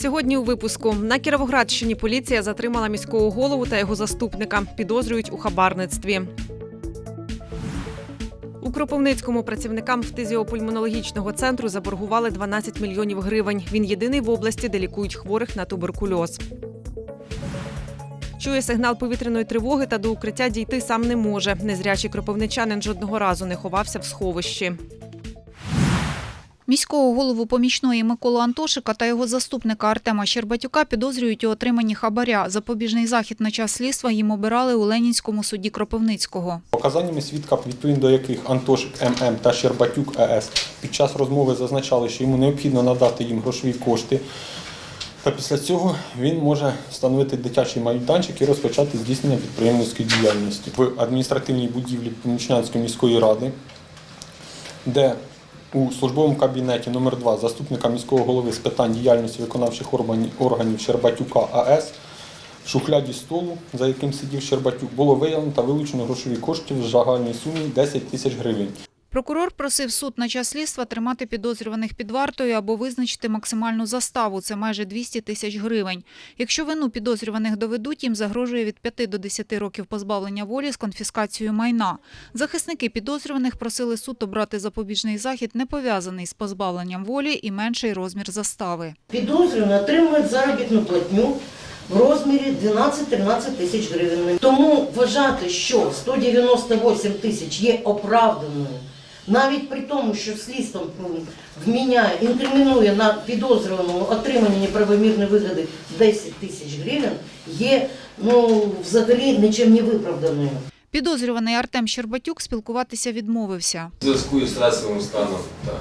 Сьогодні у випуску на Кіровоградщині поліція затримала міського голову та його заступника. Підозрюють у хабарництві. У Кропивницькому працівникам фтизіопульмонологічного центру заборгували 12 мільйонів гривень. Він єдиний в області, де лікують хворих на туберкульоз. Чує сигнал повітряної тривоги та до укриття дійти сам не може. Незрячий кропивничанин жодного разу не ховався в сховищі. Міського голову помічної Миколу Антошика та його заступника Артема Щербатюка підозрюють у отриманні хабаря. Запобіжний захід на час слідства їм обирали у Ленінському суді Кропивницького. Показаннями свідка, відповідно до яких Антошик ММ та Щербатюк ЕС під час розмови зазначали, що йому необхідно надати їм грошові кошти. Та після цього він може встановити дитячий майданчик і розпочати здійснення підприємницької діяльності в адміністративній будівлі Помічнянської міської ради, де у службовому кабінеті номер 2 заступника міського голови з питань діяльності виконавчих органів, Щербатюка АС в шухляді столу, за яким сидів Щербатюк, було виявлено та вилучено грошові кошти в загальній сумі 10 тисяч гривень. Прокурор просив суд на час слідства тримати підозрюваних під вартою або визначити максимальну заставу – це майже 200 тисяч гривень. Якщо вину підозрюваних доведуть, їм загрожує від 5 до 10 років позбавлення волі з конфіскацією майна. Захисники підозрюваних просили суд обрати запобіжний захід, не пов'язаний з позбавленням волі і менший розмір застави. Підозрювані отримують заробітну платню в розмірі 12-13 тисяч гривень. Тому вважати, що 198 тисяч є оправданою, навіть при тому, що слідством вміняє, інкримінує на підозрюваному отримання неправомірної вигоди 10 тисяч гривень, є ну, взагалі нічим не виправданою. Підозрюваний Артем Щербатюк спілкуватися відмовився. В зв'язку із стресовим станом та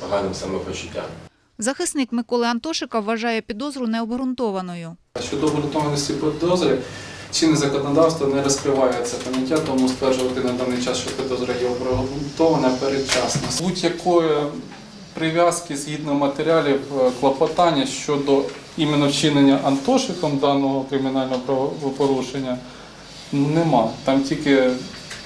поганим самопочуттям. Захисник Миколи Антошика вважає підозру необґрунтованою. Щодо обґрунтованості підозри, чинне законодавство не розкриває це поняття, тому стверджувати на даний час, що підозра є обґрунтована передчасно. Будь-якої прив'язки згідно матеріалів е, клопотання щодо іменно вчинення Антошиком даного кримінального правопорушення нема. Там тільки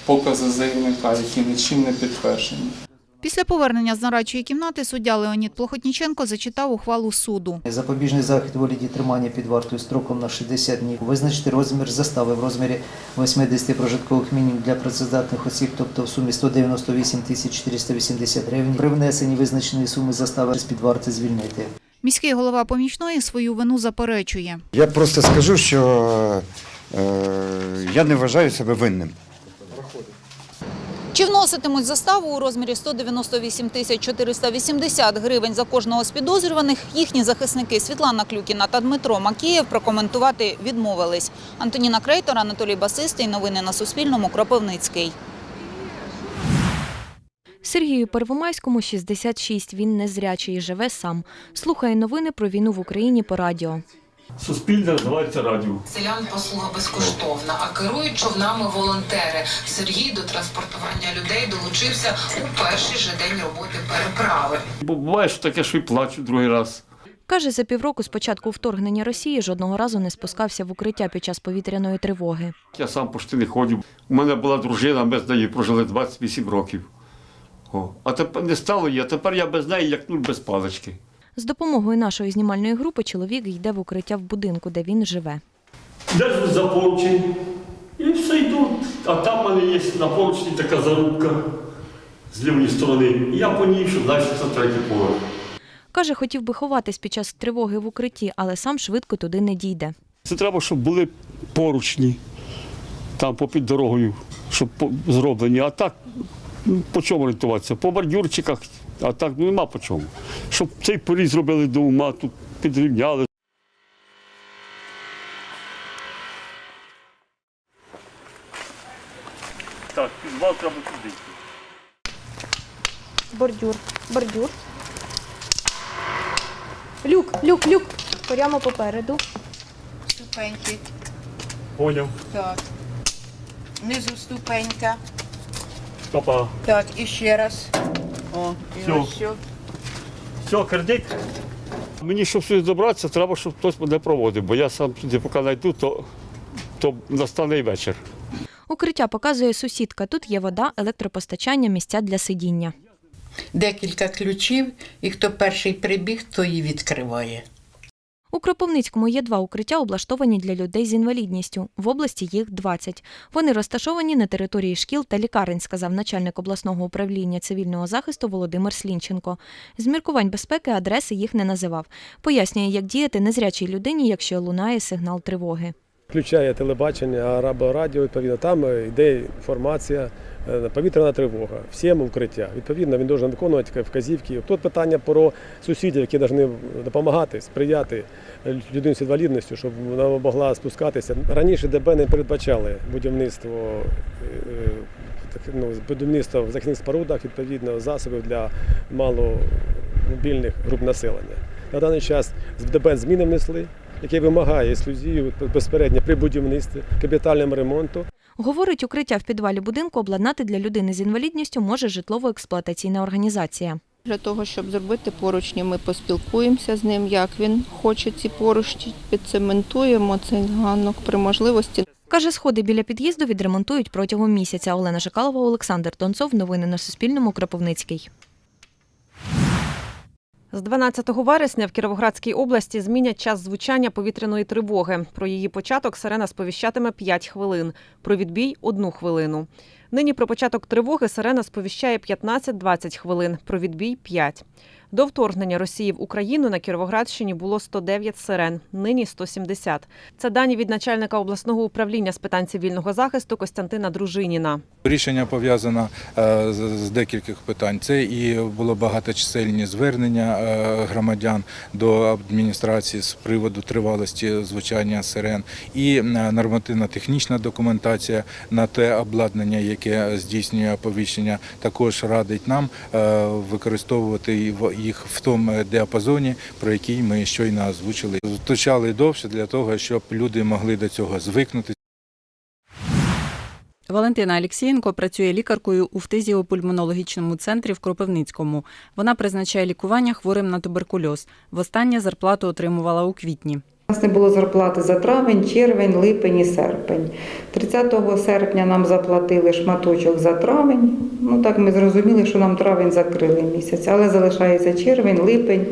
покази заявника, які нічим не підтверджені. Після повернення з нарадчої кімнати суддя Леонід Плохотніченко зачитав ухвалу суду. Запобіжний захід вигляді тримання під вартою строком на 60 днів. Визначити розмір застави в розмірі 80 прожиткових мінімумів для працездатних осіб, тобто в сумі 198 тисяч 480 гривень. При внесенні визначеної суми застави з-під варти звільнити. Міський голова помічної свою вину заперечує. Я просто скажу, що е, я не вважаю себе винним. Чи вноситимуть заставу у розмірі 198 тисяч 480 гривень за кожного з підозрюваних, їхні захисники Світлана Клюкіна та Дмитро Макієв прокоментувати відмовились. Антоніна Крейтор, Анатолій Басистий. Новини на Суспільному. Кропивницький. Сергію Первомайському 66. Він незрячий і живе сам. Слухає новини про війну в Україні по радіо. Суспільне називається радіо. Селян послуга безкоштовна, а керують човнами волонтери. Сергій до транспортування людей долучився у перший же день роботи переправи. Бо буває, що таке, що й плачу другий раз. Каже, за півроку з початку вторгнення Росії жодного разу не спускався в укриття під час повітряної тривоги. Я сам пошти не ходжу. У мене була дружина, ми з нею прожили 28 років. О, а тепер не стало її, а тепер я без неї як нуль без палички. З допомогою нашої знімальної групи чоловік йде в укриття в будинку, де він живе. Де ж за поручень? І все йду. А там в мене є на поручні така зарубка з лівої сторони. І я по ній, щоб далі це третій поверх. Каже, хотів би ховатись під час тривоги в укритті, але сам швидко туди не дійде. Це треба, щоб були поручні там попід дорогою, щоб зроблені. А так, ну, по чому орієнтуватися? По бордюрчиках, а так ну, нема по чому. Щоб цей поріз зробили до ума, тут підрівняли. Так, підвал треба туди. Бордюр. Бордюр. Люк, люк, люк. Прямо попереду. Ступеньки. Поняв. Так. Внизу ступенька. Папа. Так, і ще раз. О, і Всьо. ось що. Все, кредит. Мені, щоб сюди добратися, треба, щоб хтось мене проводив, бо я сам сюди поки знайду, то, то настане і вечір. Укриття показує сусідка. Тут є вода, електропостачання, місця для сидіння. Декілька ключів, і хто перший прибіг, той і відкриває. У Кропивницькому є два укриття, облаштовані для людей з інвалідністю. В області їх 20. Вони розташовані на території шкіл та лікарень, сказав начальник обласного управління цивільного захисту Володимир Слінченко. З міркувань безпеки адреси їх не називав. Пояснює, як діяти незрячій людині, якщо лунає сигнал тривоги. Включає телебачення або радіо, відповідно, там е, йде інформація, е, повітряна тривога, всім укриття. Відповідно, він має виконувати вказівки. Тут питання про сусідів, які повинні допомагати, сприяти людині з інвалідністю, щоб вона могла спускатися. Раніше ДБ не передбачали будівництво, е, е, ну, будівництво в захисних спорудах, відповідно, засобів для маломобільних груп населення. На даний час ДБ зміни внесли, які вимагає ексклюзію безпередньо при будівництві, капітальному ремонту. Говорить, укриття в підвалі будинку обладнати для людини з інвалідністю може житлово-експлуатаційна організація. Для того, щоб зробити поручні, ми поспілкуємося з ним, як він хоче ці поручні, підцементуємо цей ганок при можливості. Каже, сходи біля під'їзду відремонтують протягом місяця. Олена Жикалова, Олександр Донцов. Новини на Суспільному. Кропивницький. З 12 вересня в Кіровоградській області змінять час звучання повітряної тривоги. Про її початок сирена сповіщатиме 5 хвилин, про відбій – 1 хвилину. Нині про початок тривоги сирена сповіщає 15-20 хвилин, про відбій – 5. До вторгнення Росії в Україну на Кіровоградщині було 109 сирен, нині 170. Це дані від начальника обласного управління з питань цивільного захисту Костянтина Дружиніна. Рішення пов'язано е, з декількох питань. Це і було багаточисельні звернення е, громадян до адміністрації з приводу тривалості звучання сирен, і е, нормативно-технічна документація на те обладнання, яке здійснює оповіщення, також радить нам е, використовувати їх в тому діапазоні, про який ми щойно озвучили. Звучали довше для того, щоб люди могли до цього звикнути. Валентина Алєксєєнко працює лікаркою у фтизіопульмонологічному центрі в Кропивницькому. Вона призначає лікування хворим на туберкульоз. Востаннє зарплату отримувала у квітні. Нас не було зарплати за травень, червень, липень і серпень. 30 серпня нам заплатили шматочок за травень. Ну так ми зрозуміли, що нам травень закрили місяць, але залишається червень, липень,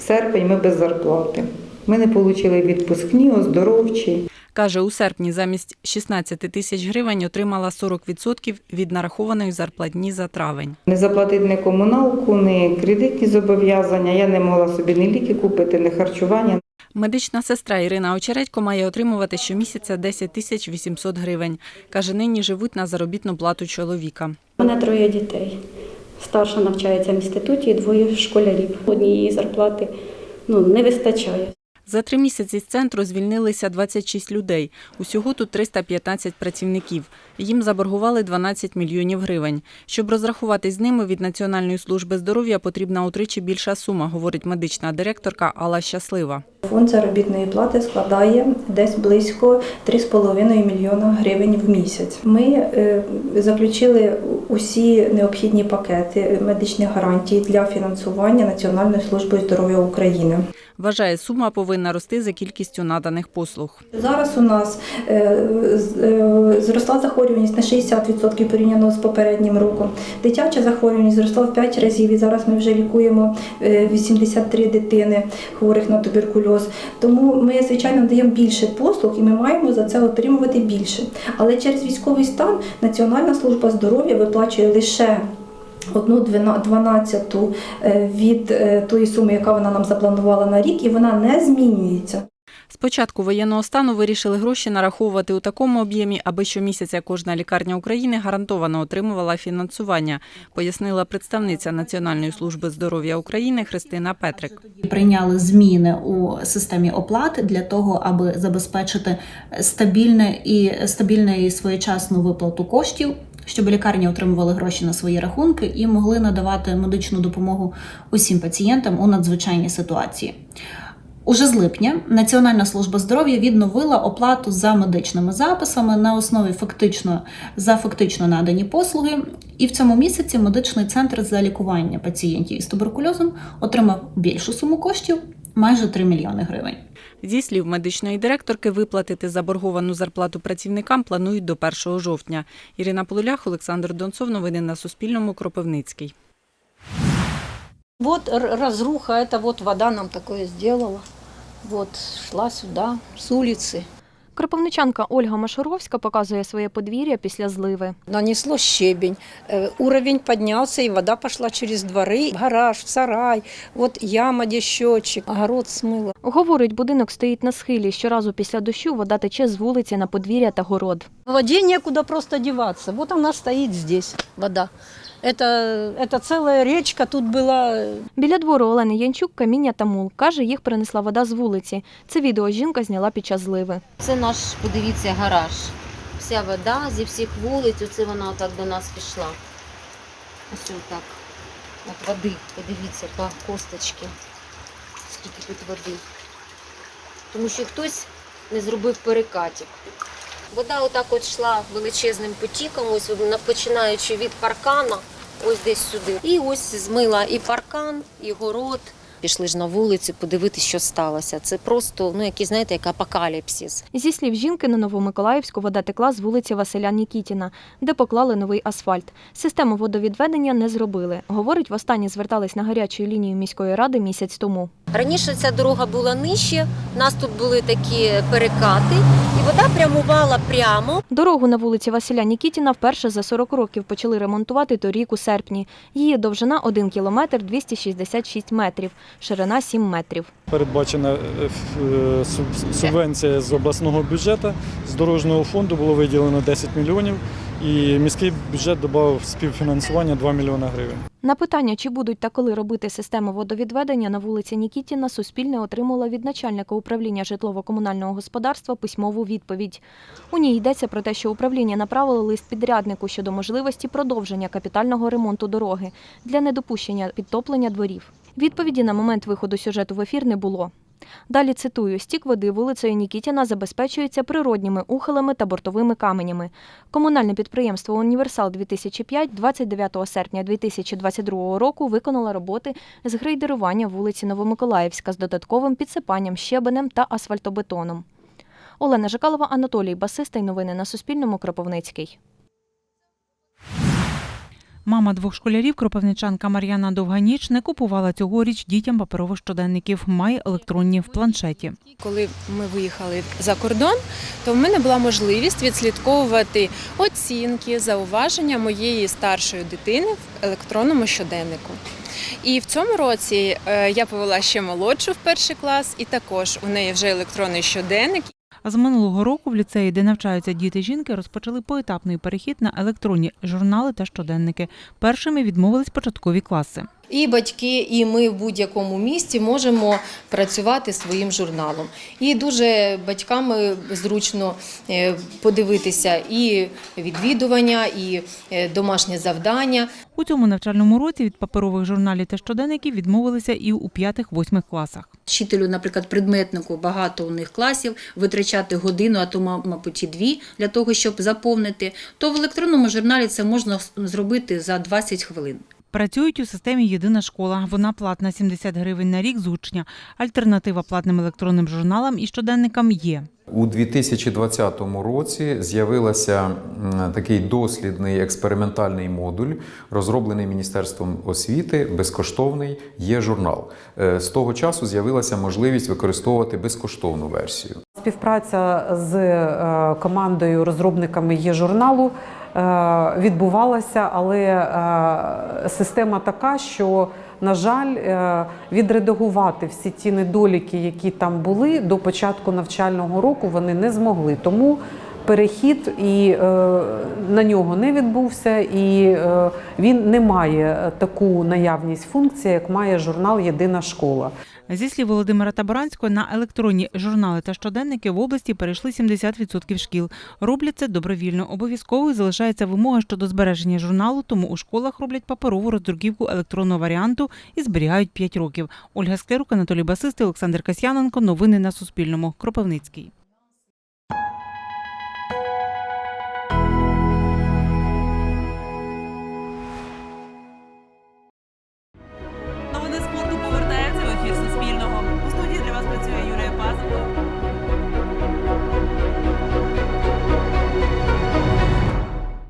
серпень. Ми без зарплати. Ми не отримали відпускні, оздоровчі. Каже, у серпні замість 16 тисяч гривень отримала 40% від нарахованої зарплатні за травень. Не заплатити ні комуналку, ні кредитні зобов'язання. Я не могла собі ні ліки купити, ні харчування. Медична сестра Ірина Очередько має отримувати щомісяця 10 тисяч 800 гривень. Каже, нині живуть на заробітну плату чоловіка. У мене троє дітей. Старша навчається в інституті, і двоє школярів. Однієї зарплати ну, не вистачає. За три місяці з центру звільнилися 26 людей. Усього тут 315 працівників. Їм заборгували 12 мільйонів гривень. Щоб розрахуватись з ними від Національної служби здоров'я потрібна утричі більша сума, говорить медична директорка Алла Щаслива. Фонд заробітної плати складає десь близько 3,5 мільйона гривень в місяць. Ми е, заключили усі необхідні пакети медичних гарантій для фінансування Національної служби здоров'я України. Вважає, сума повинна рости за кількістю наданих послуг. Зараз у нас е, е, зросла захворюваність на 60% порівняно з попереднім роком. Дитяча захворюваність зросла в 5 разів, і зараз ми вже лікуємо е, 83 дитини хворих на туберкульоз. Тому ми, звичайно, даємо більше послуг і ми маємо за це отримувати більше. Але через військовий стан Національна служба здоров'я виплачує лише одну дванадцяту е, від е, тої суми, яка вона нам запланувала на рік, і вона не змінюється. З початку воєнного стану вирішили гроші нараховувати у такому об'ємі, аби щомісяця кожна лікарня України гарантовано отримувала фінансування, пояснила представниця Національної служби здоров'я України Христина Петрик. прийняли зміни у системі оплат для того, аби забезпечити стабільне і стабільну і своєчасну виплату коштів. Щоб лікарні отримували гроші на свої рахунки і могли надавати медичну допомогу усім пацієнтам у надзвичайній ситуації. Уже з липня Національна служба здоров'я відновила оплату за медичними записами на основі фактично за фактично надані послуги. І в цьому місяці медичний центр за лікування пацієнтів із туберкульозом отримав більшу суму коштів майже 3 мільйони гривень. Зі слів медичної директорки, виплатити заборговану зарплату працівникам планують до 1 жовтня. Ірина Полулях, Олександр Донцов. Новини на Суспільному. Кропивницький. Вот разруха, это вот вода нам такое сделала. Вот, шла сюда, с улицы. Кропивничанка Ольга Машуровська показує своє подвір'я після зливи. Нанесло щебень, э, уровень поднялся, и вода пошла через дворы, в гараж, в сарай. Вот яма, где счетчик, огород смыло. Говорить, будинок стоїть на схилі. Щоразу після дощу вода тече з вулиці на подвір'я та город. В воде некуда просто деваться. Вот она стоит здесь, вода. Это, это целая речка, тут была Біля двору Олени Янчук каміння та мул. Каже, їх принесла вода з вулиці. Це відео жінка зняла під час зливи. Це наш, подивіться, гараж. Вся вода зі всіх вулиць, оце вона отак до нас пішла. Ось отак. От води, подивіться, по косточки. Скільки тут води. Тому що хтось не зробив перекатів. Вода отак от йшла величезним потіком, ось починаючи від паркана, ось десь сюди. І ось змила і паркан, і город. Пішли ж на вулицю подивитися, що сталося. Це просто, ну, який, знаєте, як апокаліпсис. Зі слів жінки, на Новомиколаївську вода текла з вулиці Василя Нікітіна, де поклали новий асфальт. Систему водовідведення не зробили. Говорить, востаннє звертались на гарячу лінію міської ради місяць тому. Раніше ця дорога була нижче, у нас тут були такі перекати, і вода прямувала прямо. Дорогу на вулиці Василя Нікітіна вперше за 40 років почали ремонтувати торік у серпні. Її довжина 1 кілометр 266 метрів, ширина 7 метрів. Передбачена е, е, суб- субвенція з обласного бюджету. З дорожнього фонду було виділено 10 мільйонів, і міський бюджет додав співфінансування 2 мільйони гривень. На питання, чи будуть та коли робити систему водовідведення на вулиці Нікітіна, Суспільне отримало від начальника управління житлово-комунального господарства письмову відповідь. У ній йдеться про те, що управління направило лист підряднику щодо можливості продовження капітального ремонту дороги для недопущення підтоплення дворів. Відповіді на момент виходу сюжету в ефір не було. Далі цитую: стік води вулицею Нікітіна забезпечується природніми ухилами та бортовими каменями. Комунальне підприємство Універсал 2005 29 серпня 2022 року виконало роботи з грейдерування вулиці Новомиколаївська з додатковим підсипанням щебенем та асфальтобетоном. Олена Жикалова, Анатолій Басиста й новини на Суспільному. Кропивницький. Мама двох школярів, кропивничанка Мар'яна Довганіч, не купувала цьогоріч дітям паперових щоденників, має електронні в планшеті. Коли ми виїхали за кордон, то в мене була можливість відслідковувати оцінки, зауваження моєї старшої дитини в електронному щоденнику. І в цьому році е, я повела ще молодшу в перший клас, і також у неї вже електронний щоденник. А з минулого року в ліцеї, де навчаються діти жінки, розпочали поетапний перехід на електронні журнали та щоденники. Першими відмовились початкові класи. І батьки, і ми в будь-якому місті можемо працювати своїм журналом. І дуже батькам зручно е, подивитися і відвідування, і е, домашнє завдання. У цьому навчальному році від паперових журналів та щоденників відмовилися і у п'ятих-восьмих класах. Вчителю, наприклад, предметнику багато у них класів, витрачати годину, а то, ма- мабуть, і дві для того, щоб заповнити, то в електронному журналі це можна зробити за 20 хвилин. Працюють у системі Єдина школа. Вона платна 70 гривень на рік з учня. Альтернатива платним електронним журналам і щоденникам є. У 2020 році з'явився м, такий дослідний експериментальний модуль, розроблений Міністерством освіти, безкоштовний є журнал. Е, З того часу з'явилася можливість використовувати безкоштовну версію. Співпраця з е, командою розробниками є журналу відбувалася, але е, система така, що, на жаль, е, відредагувати всі ті недоліки, які там були до початку навчального року, вони не змогли. Тому перехід і е, на нього не відбувся, і е, він не має таку наявність функції, як має журнал Єдина школа. Зі слів Володимира Таборанського, на електронні журнали та щоденники в області перейшли 70% шкіл. Роблять це добровільно. Обов'язковою залишається вимога щодо збереження журналу, тому у школах роблять паперову роздруківку електронного варіанту і зберігають 5 років. Ольга Склерук, Анатолій Басисти, Олександр Касьяненко. Новини на Суспільному. Кропивницький.